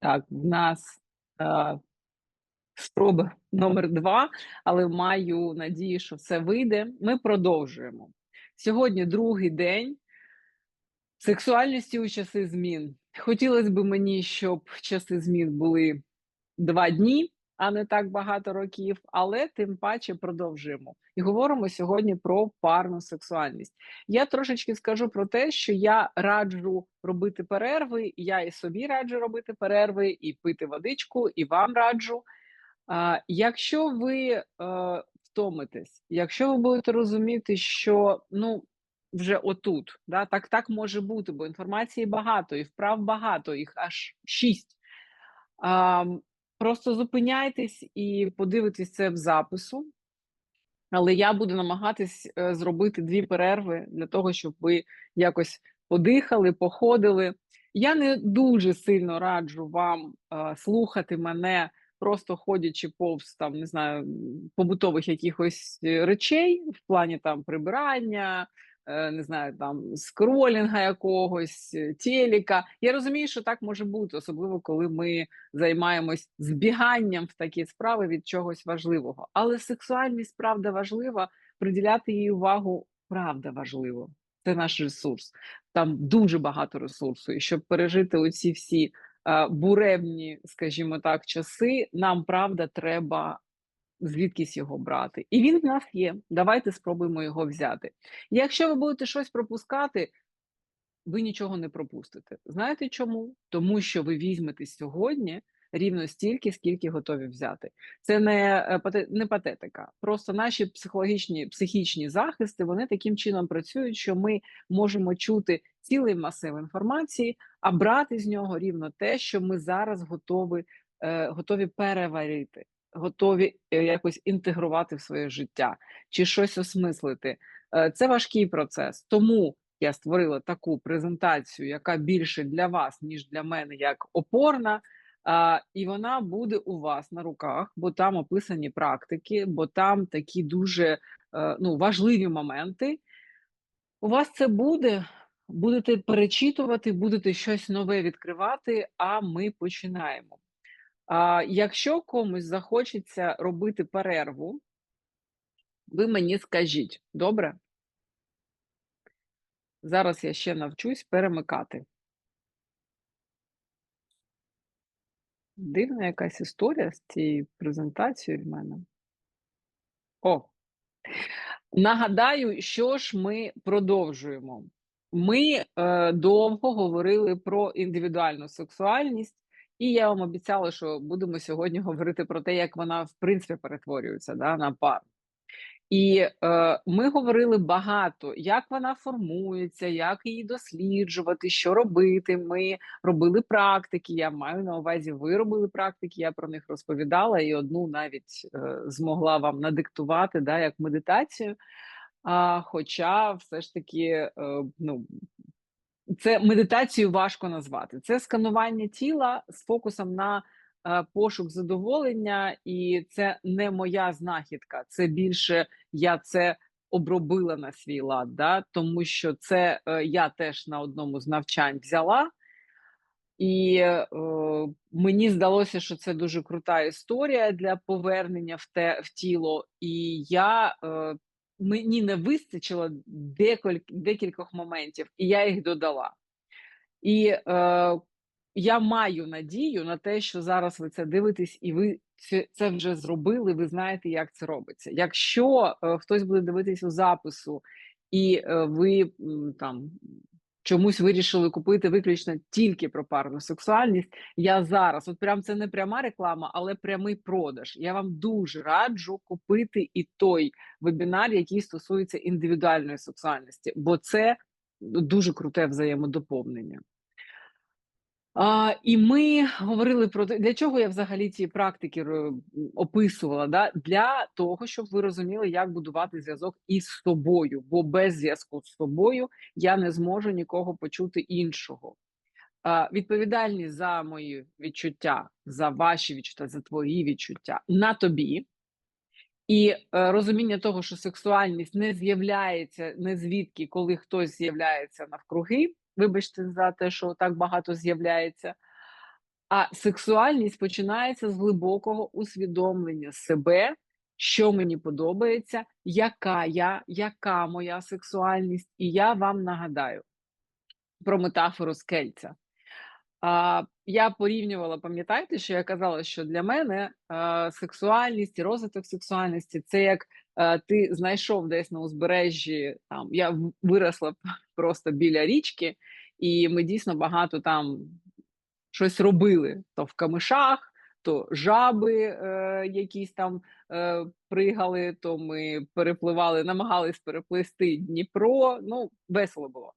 Так, в нас е, спроба номер два, але маю надію, що все вийде. Ми продовжуємо. Сьогодні другий день сексуальності у часи змін. Хотілося б мені, щоб часи змін були два дні, а не так багато років, але тим паче продовжуємо. І говоримо сьогодні про парну сексуальність. Я трошечки скажу про те, що я раджу робити перерви. Я і собі раджу робити перерви, і пити водичку, і вам раджу. Якщо ви е, втомитесь, якщо ви будете розуміти, що ну вже отут, да, так так може бути, бо інформації багато, і вправ багато, їх аж шість. А, Просто зупиняйтесь і подивитесь це в запису. Але я буду намагатись е, зробити дві перерви для того, щоб ви якось подихали, походили. Я не дуже сильно раджу вам е, слухати мене, просто ходячи повз там, не знаю, побутових якихось е, речей в плані там прибирання. Е, не знаю, там скролінга якогось, е, телека. Я розумію, що так може бути, особливо коли ми займаємось збіганням в такі справи від чогось важливого. Але сексуальність правда важлива, приділяти їй увагу правда важливо. Це наш ресурс. Там дуже багато ресурсу. І щоб пережити оці всі е, буревні, скажімо так, часи, нам правда треба звідкись його брати. І він в нас є. Давайте спробуємо його взяти. Якщо ви будете щось пропускати, ви нічого не пропустите. Знаєте чому? Тому що ви візьмете сьогодні рівно стільки, скільки готові взяти. Це не е, не патетика. Просто наші психологічні психічні захисти вони таким чином працюють, що ми можемо чути цілий масив інформації, а брати з нього рівно те, що ми зараз готові, е, готові переварити готові е, якось інтегрувати в своє життя чи щось осмислити. Е, це важкий процес. Тому я створила таку презентацію, яка більше для вас, ніж для мене, як опорна. І вона буде у вас на руках, бо там описані практики, бо там такі дуже е, ну, важливі моменти. У вас це буде, будете перечитувати, будете щось нове відкривати, а ми починаємо. А, Якщо комусь захочеться робити перерву, ви мені скажіть, добре? Зараз я ще навчусь перемикати. Дивна якась історія з цією презентацією в мене. О, нагадаю, що ж ми продовжуємо. Ми е, довго говорили про індивідуальну сексуальність, і я вам обіцяла, що будемо сьогодні говорити про те, як вона в принципі перетворюється да, на пару. І е, ми говорили багато, як вона формується, як її досліджувати, що робити. Ми робили практики. Я маю на увазі, ви робили практики. Я про них розповідала і одну навіть е, змогла вам надиктувати да, як медитацію. А, Хоча все ж таки, е, ну це медитацію важко назвати. Це сканування тіла з фокусом на е, пошук задоволення, і це не моя знахідка. Це більше я це обробила на свій лад, да? тому що це е, я теж на одному з навчань взяла. І е, мені здалося, що це дуже крута історія для повернення в те в тіло. І я е, мені не вистачило декілька, декількох моментів, і я їх додала. І е, я маю надію на те, що зараз ви це дивитесь, і ви це, це вже зробили. Ви знаєте, як це робиться. Якщо е, хтось буде дивитись у запису, і е, ви там чомусь вирішили купити виключно тільки про парну сексуальність. Я зараз, от прям це не пряма реклама, але прямий продаж. Я вам дуже раджу купити і той вебінар, який стосується індивідуальної сексуальності, бо це дуже круте взаємодоповнення. А, І ми говорили про те, для чого я взагалі ці практики описувала. Да? Для того, щоб ви розуміли, як будувати зв'язок із собою, бо без зв'язку з собою я не зможу нікого почути іншого. А, Відповідальність за мої відчуття, за ваші відчуття, за твої відчуття на тобі. І е, розуміння того, що сексуальність не з'являється не звідки, коли хтось з'являється навкруги. Вибачте за те, що так багато з'являється. А сексуальність починається з глибокого усвідомлення себе, що мені подобається, яка я, яка моя сексуальність, і я вам нагадаю про метафору скельця. А, Я порівнювала, пам'ятаєте, що я казала, що для мене а, сексуальність і розвиток сексуальності це як ти знайшов десь на узбережжі. Там я виросла просто біля річки, і ми дійсно багато там щось робили то в камишах, то жаби е, якісь там е, пригали, то ми перепливали, намагались переплисти Дніпро. Ну, весело було.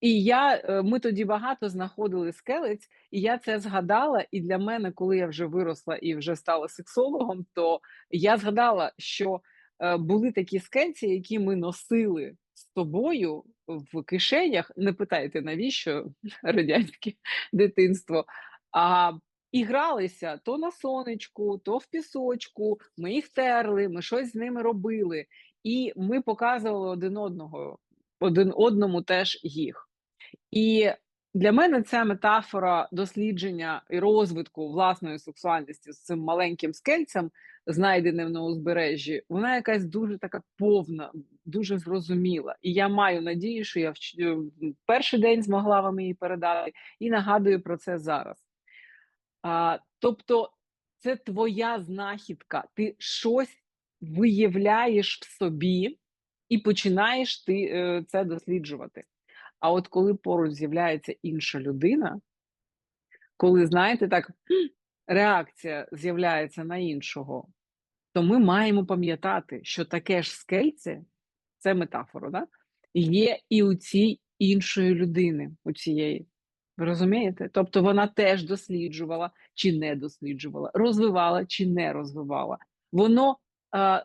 І я е, ми тоді багато знаходили скелець, і я це згадала. І для мене, коли я вже виросла і вже стала сексологом, то я згадала, що е, були такі скельці, які ми носили з тобою в кишенях. Не питайте навіщо радянське дитинство, а і гралися то на сонечку, то в пісочку. Ми їх терли, ми щось з ними робили, і ми показували один одного, один одному теж їх. І для мене ця метафора дослідження і розвитку власної сексуальності з цим маленьким скельцем, знайденим на узбережжі, вона якась дуже така повна, дуже зрозуміла. І я маю надію, що я в перший день змогла вам її передати, і нагадую про це зараз. А, Тобто, це твоя знахідка, ти щось виявляєш в собі і починаєш ти е, це досліджувати. А от коли поруч з'являється інша людина, коли, знаєте, так, реакція з'являється на іншого, то ми маємо пам'ятати, що таке ж скельце, це метафора, да? є і у цій іншої людини, у цієї. Ви розумієте? Тобто вона теж досліджувала чи не досліджувала, розвивала чи не розвивала. Воно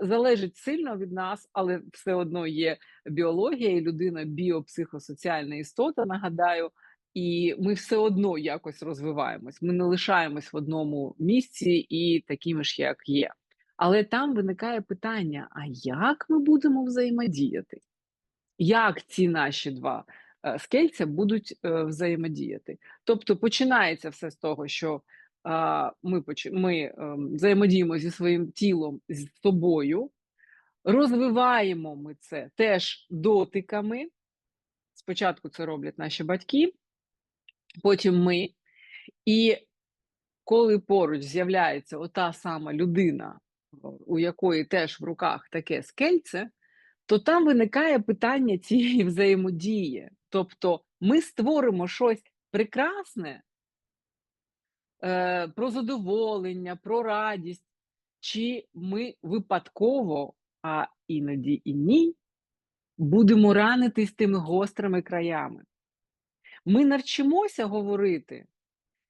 залежить сильно від нас, але все одно є біологія, і людина біопсихосоціальна істота. Нагадаю, і ми все одно якось розвиваємось. Ми не лишаємось в одному місці і такими ж, як є. Але там виникає питання: а як ми будемо взаємодіяти? Як ці наші два е, скельця будуть е, взаємодіяти? Тобто починається все з того, що ми ми ем, взаємодіємо зі своїм тілом, з собою, розвиваємо ми це теж дотиками. Спочатку це роблять наші батьки, потім ми. І коли поруч з'являється ота сама людина, у якої теж в руках таке скельце, то там виникає питання цієї взаємодії. Тобто ми створимо щось прекрасне, е, про задоволення, про радість, чи ми випадково, а іноді і ні, будемо ранитись тими гострими краями. Ми навчимося говорити,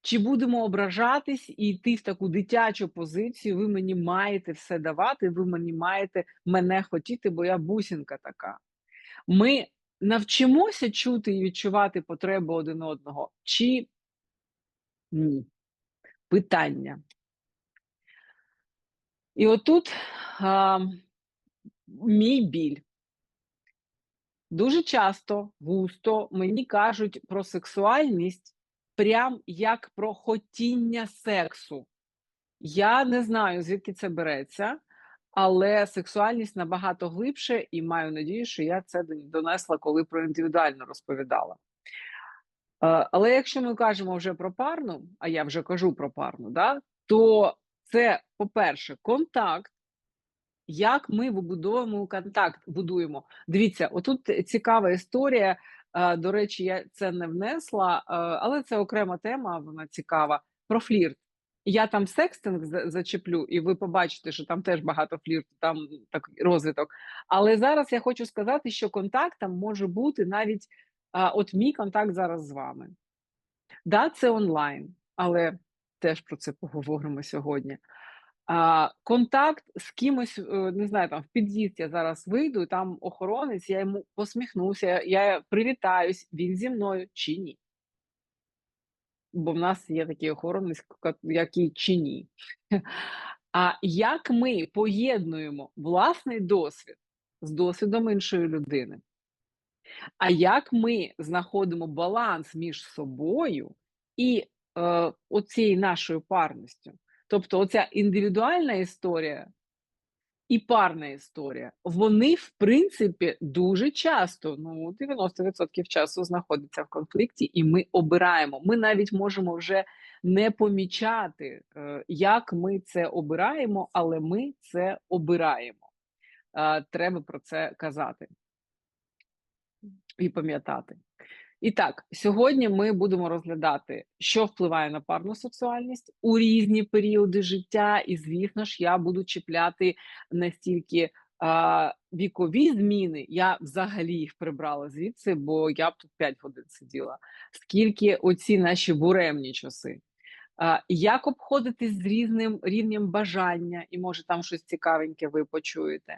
чи будемо ображатись і йти в таку дитячу позицію, ви мені маєте все давати, ви мені маєте мене хотіти, бо я бусинка така. Ми навчимося чути і відчувати потребу один одного, чи ні питання. І отут а, мій біль. Дуже часто, густо мені кажуть про сексуальність прям як про хотіння сексу. Я не знаю, звідки це береться, але сексуальність набагато глибше, і маю надію, що я це донесла, коли про індивідуально розповідала. Е, але якщо ми кажемо вже про парну, а я вже кажу про парну, да, то це, по-перше, контакт. Як ми вибудовуємо контакт, будуємо. Дивіться, отут цікава історія. Е, до речі, я це не внесла, е, але це окрема тема, вона цікава. Про флірт. Я там секстинг зачеплю, і ви побачите, що там теж багато флірту, там такий розвиток. Але зараз я хочу сказати, що контактом може бути навіть От мій контакт зараз з вами. Да, це онлайн, але теж про це поговоримо сьогодні. Контакт з кимось, е, не знаю, там в під'їзд я зараз вийду, там охоронець, я йому посміхнуся, я привітаюсь, він зі мною чи ні. Бо в нас є такий охоронець, який чи ні. А як ми поєднуємо власний досвід з досвідом іншої людини? А як ми знаходимо баланс між собою і е, оцією нашою парністю. Тобто, оця індивідуальна історія і парна історія, вони, в принципі, дуже часто, ну 90% часу знаходяться в конфлікті, і ми обираємо. Ми навіть можемо вже не помічати, е, як ми це обираємо, але ми це обираємо. Треба про це казати і пам'ятати. І так, сьогодні ми будемо розглядати, що впливає на парну сексуальність у різні періоди життя, і, звісно ж, я буду чіпляти настільки а, вікові зміни. Я взагалі їх прибрала звідси, бо я б тут 5 годин сиділа. Скільки оці наші буремні часи. А, як обходитись з різним рівнем бажання, і може там щось цікавеньке ви почуєте.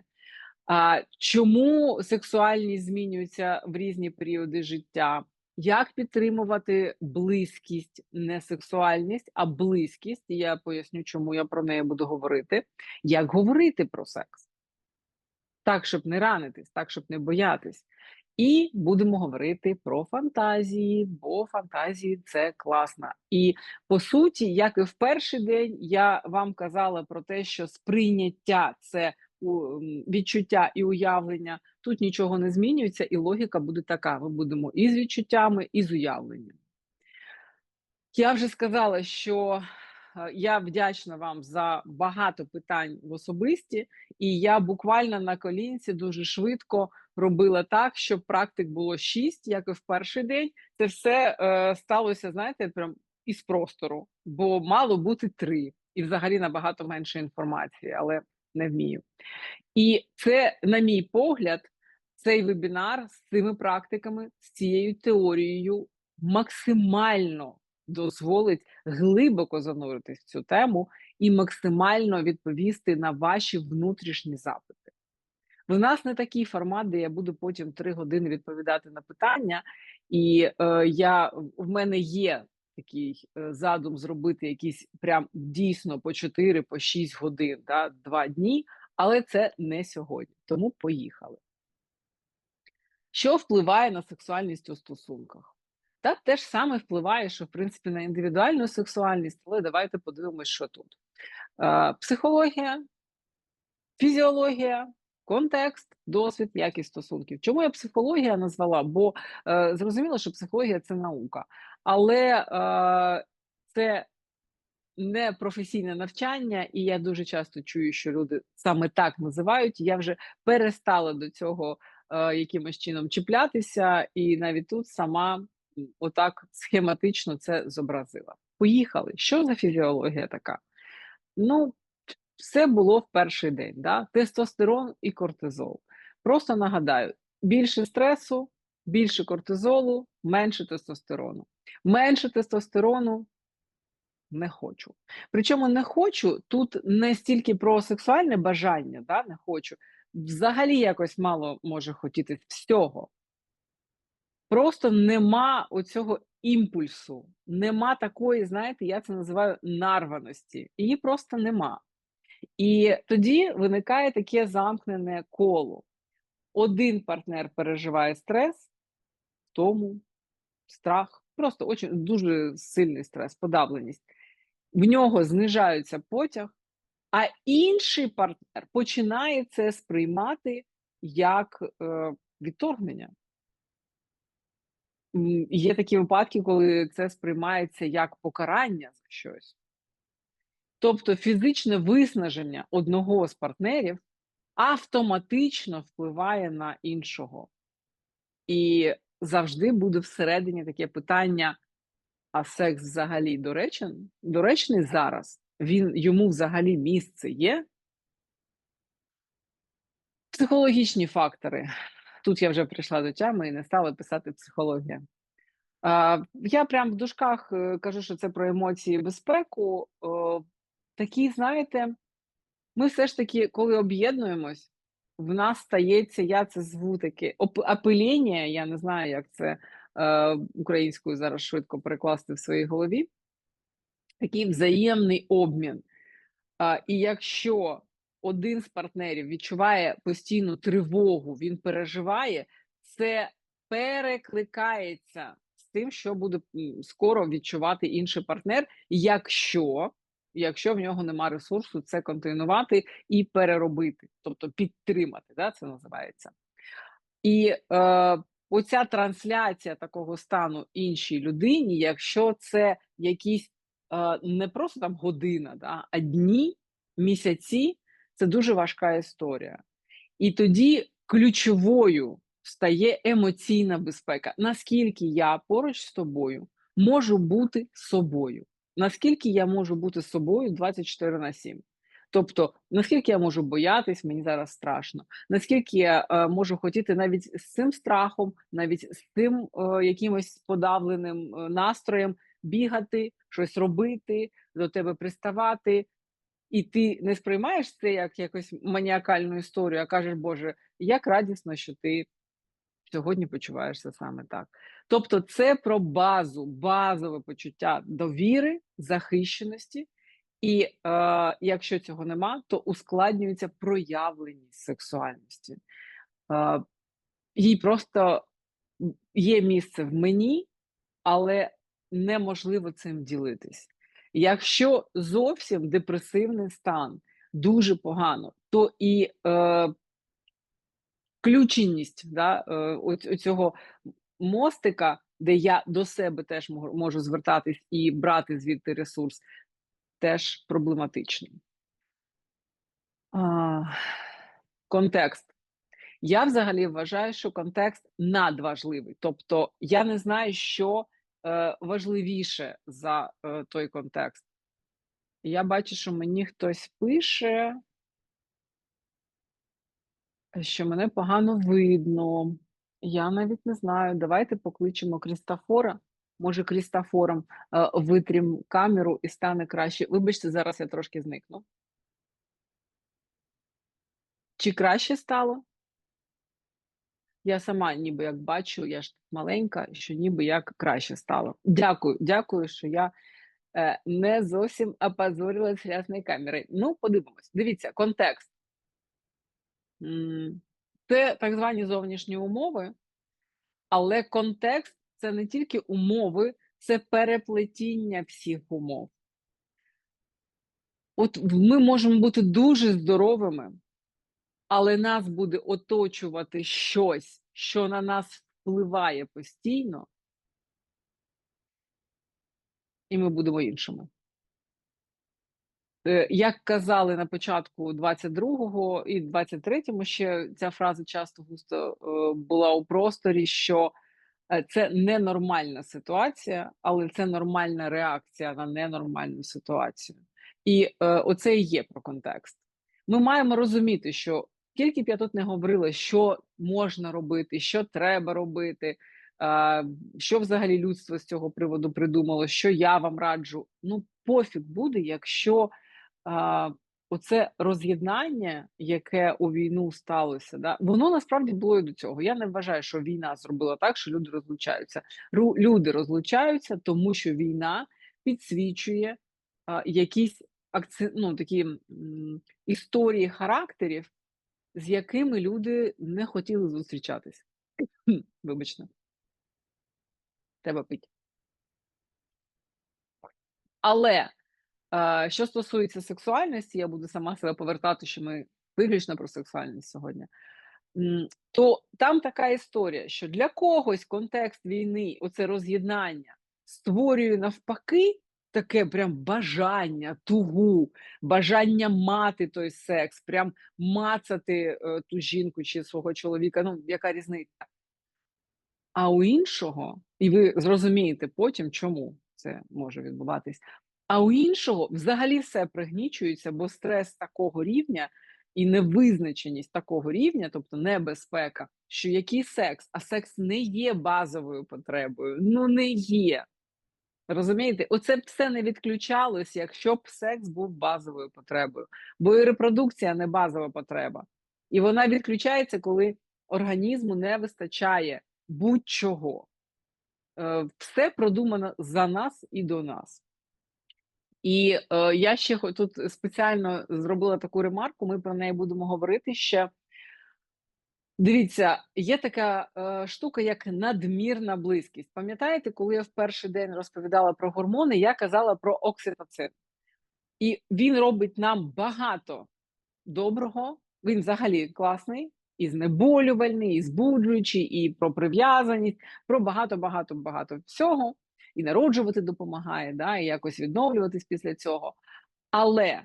А, Чому сексуальність змінюється в різні періоди життя? Як підтримувати близькість, не сексуальність, а близькість? Я поясню, чому я про неї буду говорити. Як говорити про секс? Так, щоб не ранитись, так, щоб не боятись. І будемо говорити про фантазії, бо фантазії це класно. І по суті, як і в перший день, я вам казала про те, що сприйняття це відчуття і уявлення, тут нічого не змінюється, і логіка буде така: ми будемо і з відчуттями, і з уявленням. Я вже сказала, що е, я вдячна вам за багато питань в особисті, і я буквально на колінці дуже швидко робила так, щоб практик було шість, як і в перший день. Це все е, сталося, знаєте, прям із простору, бо мало бути три, і взагалі набагато менше інформації, але не вмію. І це, на мій погляд, цей вебінар з цими практиками, з цією теорією максимально дозволить глибоко зануритись в цю тему і максимально відповісти на ваші внутрішні запити. У нас не такий формат, де я буду потім три години відповідати на питання, і е, я в мене є такий е, задум зробити якісь прям дійсно по 4 по 6 годин, да, 2 дні, але це не сьогодні. Тому поїхали. Що впливає на сексуальність у стосунках? Та те ж саме впливає, що в принципі на індивідуальну сексуальність, але давайте подивимось, що тут. Е, Психологія, фізіологія, контекст, досвід, якість стосунків. Чому я психологія назвала? Бо е, зрозуміло, що психологія це наука, але е, це не професійне навчання, і я дуже часто чую, що люди саме так називають. Я вже перестала до цього е, якимось чином чіплятися, і навіть тут сама отак схематично це зобразила. Поїхали. Що за фізіологія така? Ну, все було в перший день: да? тестостерон і кортизол. Просто нагадаю: більше стресу, більше кортизолу, менше тестостерону. Менше тестостерону не хочу. Причому не хочу тут не стільки про сексуальне бажання, да, не хочу. Взагалі якось мало може хотіти всього. Просто нема оцього імпульсу, нема такої, знаєте, я це називаю нарваності. Її просто нема. І тоді виникає таке замкнене коло. Один партнер переживає стрес, втому, страх, просто очень, дуже сильний стрес, подавленість. В нього знижається потяг, а інший партнер починає це сприймати як е, відторгнення. Є такі випадки, коли це сприймається як покарання за щось. Тобто фізичне виснаження одного з партнерів автоматично впливає на іншого. І завжди буде всередині таке питання: а секс взагалі доречен? доречний зараз? Він йому взагалі місце є? Психологічні фактори. Тут я вже прийшла до тями і не стала писати психологія. Я прям в дужках е, кажу, що це про емоції безпеку. Такі, знаєте, ми все ж таки, коли об'єднуємось, в нас стається, я це зву таке апеління, я не знаю, як це е, українською зараз швидко перекласти в своїй голові. Такий взаємний обмін. Е, і якщо один з партнерів відчуває постійну тривогу, він переживає, це перекликається з тим, що буде скоро відчувати інший партнер, якщо якщо в нього нема ресурсу це континувати і переробити, тобто підтримати, да, це називається. І е, оця трансляція такого стану іншій людині, якщо це якісь е, не просто там година, да, а дні, місяці, це дуже важка історія. І тоді ключовою стає емоційна безпека. Наскільки я поруч з тобою можу бути собою? Наскільки я можу бути собою 24 на 7? Тобто, наскільки я можу боятись, мені зараз страшно, наскільки я е, можу хотіти навіть з цим страхом, навіть з тим е, якимось подавленим е, настроєм бігати, щось робити, до тебе приставати, і ти не сприймаєш це як якось маніакальну історію, а кажеш, Боже, як радісно, що ти сьогодні почуваєшся саме так. Тобто, це про базу, базове почуття довіри, захищеності. І е, якщо цього нема, то ускладнюється проявленість сексуальності. Е, Їй просто є місце в мені, але неможливо цим ділитись. Якщо зовсім депресивний стан дуже погано, то і е, включеність да, е, цього мостика, де я до себе теж можу звертатись і брати звідти ресурс, теж проблематичний. Контекст. Я взагалі вважаю, що контекст надважливий. Тобто, я не знаю, що е, важливіше за е, той контекст. Я бачу, що мені хтось пише, що мене погано видно. Я навіть не знаю. Давайте покличемо Крістофора. Може, Крістофором е, витрім камеру і стане краще. Вибачте, зараз я трошки зникну. Чи краще стало? Я сама ніби як бачу, я ж маленька, що ніби як краще стало. Дякую, дякую, що я е, не зовсім опозорилась грязної камери. Ну, подивимось. Дивіться, контекст. Це так звані зовнішні умови, але контекст це не тільки умови, це переплетіння всіх умов. От ми можемо бути дуже здоровими, але нас буде оточувати щось, що на нас впливає постійно, і ми будемо іншими. Е, як казали на початку 22-го і 23-му, ще ця фраза часто густо е, була у просторі, що Е, це ненормальна ситуація, але це нормальна реакція на ненормальну ситуацію. І оце і є про контекст. Ми маємо розуміти, що тільки б я тут не говорила, що можна робити, що треба робити, що взагалі людство з цього приводу придумало, що я вам раджу. Ну, пофіг буде, якщо оце роз'єднання, яке у війну сталося, да воно насправді було і до цього. Я не вважаю, що війна зробила так, що люди розлучаються. Ру, люди розлучаються, тому що війна підсвічує а, якісь акци... ну, такі м, історії характерів, з якими люди не хотіли зустрічатись. Вибачте, треба пить. Але що стосується сексуальності, я буду сама себе повертати, що ми виключно про сексуальність сьогодні. То там така історія, що для когось контекст війни, оце роз'єднання, створює навпаки таке прям бажання, тугу, бажання мати той секс, прям мацати е, ту жінку чи свого чоловіка. Ну, яка різниця? А у іншого, і ви зрозумієте потім, чому це може відбуватись. А у іншого взагалі все пригнічується, бо стрес такого рівня і невизначеність такого рівня, тобто небезпека, що який секс, а секс не є базовою потребою, ну не є. Розумієте, оце б все не відключалось, якщо б секс був базовою потребою, бо і репродукція не базова потреба. І вона відключається, коли організму не вистачає будь-чого. Е, все продумано за нас і до нас. І е, я ще тут спеціально зробила таку ремарку. Ми про неї будемо говорити ще. Дивіться, є така е, штука, як надмірна близькість. Пам'ятаєте, коли я в перший день розповідала про гормони, я казала про окситоцин. І він робить нам багато доброго. Він взагалі класний, і знеболювальний, і збуджуючий, і про прив'язаність, про багато, багато, багато всього. І народжувати допомагає, да, і якось відновлюватись після цього. Але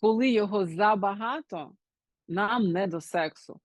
коли його забагато, нам не до сексу.